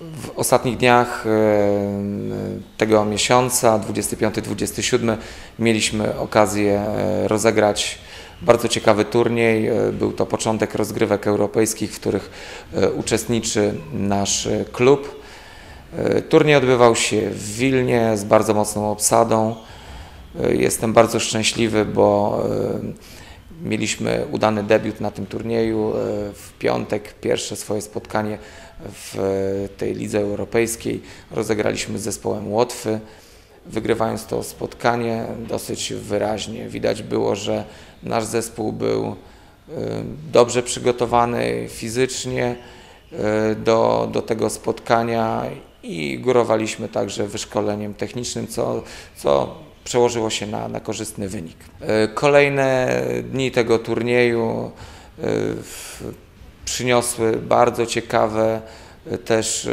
W ostatnich dniach e, tego miesiąca, 25-27, mieliśmy okazję e, rozegrać bardzo ciekawy turniej. E, Był to początek rozgrywek europejskich, w których e, uczestniczy nasz e, klub. E, Turniej odbywał się w Wilnie z bardzo mocną obsadą. E, Jestem bardzo szczęśliwy, bo e, mieliśmy udany debiut na tym turnieju. E, W piątek pierwsze swoje spotkanie w e, tej lidze europejskiej rozegraliśmy z zespołem Łotwy. Wygrywając to spotkanie dosyć wyraźnie widać było, że nasz zespół był e, dobrze przygotowany fizycznie do, do tego spotkania i górowaliśmy także wyszkoleniem technicznym, co, co przełożyło się na, na korzystny wynik. E, Kolejne dni tego turnieju e, przyniosły bardzo ciekawe e, też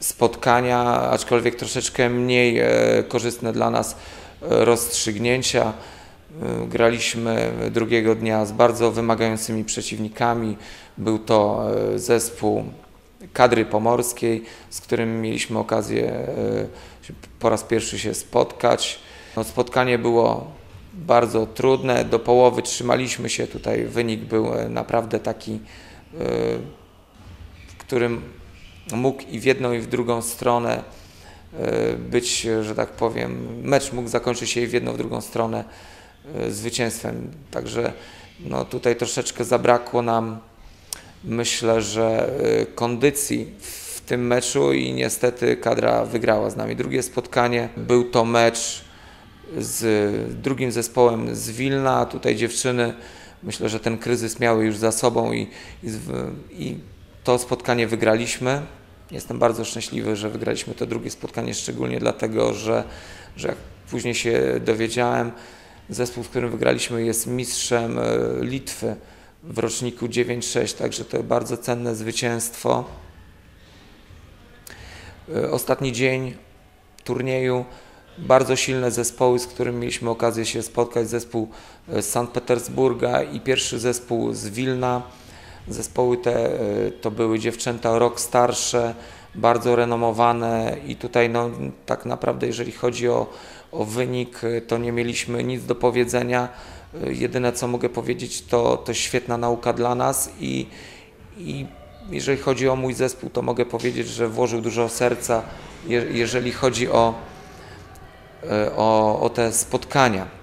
spotkania, aczkolwiek troszeczkę mniej korzystne dla nas rozstrzygnięcia. Graliśmy drugiego dnia z bardzo wymagającymi przeciwnikami. Był to zespół kadry pomorskiej, z którym mieliśmy okazję e, po raz pierwszy się spotkać. No, spotkanie było bardzo trudne. Do połowy trzymaliśmy się. Tutaj wynik był e, naprawdę taki, e, w którym mógł i w jedną, i w drugą stronę być, że tak powiem, mecz mógł zakończyć się i w jedną, i w drugą stronę zwycięstwem. Także no, tutaj troszeczkę zabrakło nam, myślę, że e, kondycji w tym meczu i niestety kadra wygrała z nami. Drugie spotkanie był to mecz z drugim zespołem z Wilna. Tutaj dziewczyny, myślę, że ten kryzys miały już za sobą i, i, i to spotkanie wygraliśmy. Jestem bardzo szczęśliwy, że wygraliśmy to drugie spotkanie, szczególnie dlatego, że, że jak później się dowiedziałem, zespół, z którym wygraliśmy jest mistrzem e, Litwy w roczniku 9-6, także to bardzo cenne zwycięstwo. E, Ostatni dzień turnieju, bardzo silne zespoły, z którymi mieliśmy okazję się spotkać, zespół e, z Sankt Petersburga i pierwszy zespół z Wilna. Zespoły te e, to były dziewczęta rok starsze, bardzo renomowane i tutaj no, tak naprawdę jeżeli chodzi o, o wynik, to nie mieliśmy nic do powiedzenia. E, Jedyne co mogę powiedzieć to, to świetna nauka dla nas i, i jeżeli chodzi o mój zespół, to mogę powiedzieć, że włożył dużo serca, je, jeżeli chodzi o, e, o, o te spotkania.